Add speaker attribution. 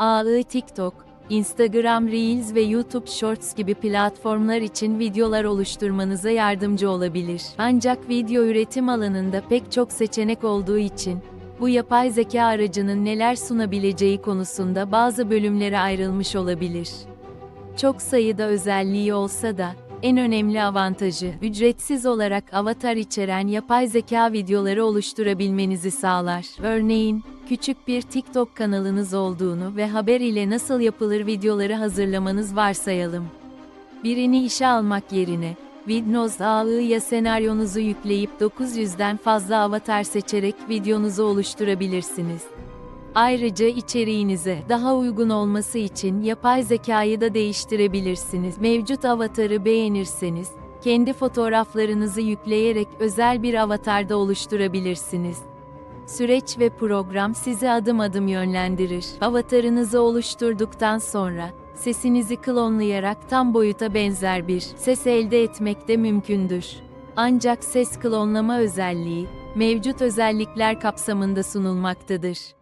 Speaker 1: AI TikTok, Instagram Reels ve YouTube Shorts gibi platformlar için videolar oluşturmanıza yardımcı olabilir. Ancak video üretim alanında pek çok seçenek olduğu için, bu yapay zeka aracının neler sunabileceği konusunda bazı bölümlere ayrılmış olabilir. Çok sayıda özelliği olsa da, en önemli avantajı, ücretsiz olarak avatar içeren yapay zeka videoları oluşturabilmenizi sağlar. Örneğin, küçük bir TikTok kanalınız olduğunu ve haber ile nasıl yapılır videoları hazırlamanız varsayalım. Birini işe almak yerine, Windows AI'ya senaryonuzu yükleyip 900'den fazla avatar seçerek videonuzu oluşturabilirsiniz. Ayrıca içeriğinize daha uygun olması için yapay zekayı da değiştirebilirsiniz. Mevcut avatarı beğenirseniz, kendi fotoğraflarınızı yükleyerek özel bir avatarda oluşturabilirsiniz. Süreç ve program sizi adım adım yönlendirir. Avatarınızı oluşturduktan sonra, sesinizi klonlayarak tam boyuta benzer bir ses elde etmek de mümkündür. Ancak ses klonlama özelliği, mevcut özellikler kapsamında sunulmaktadır.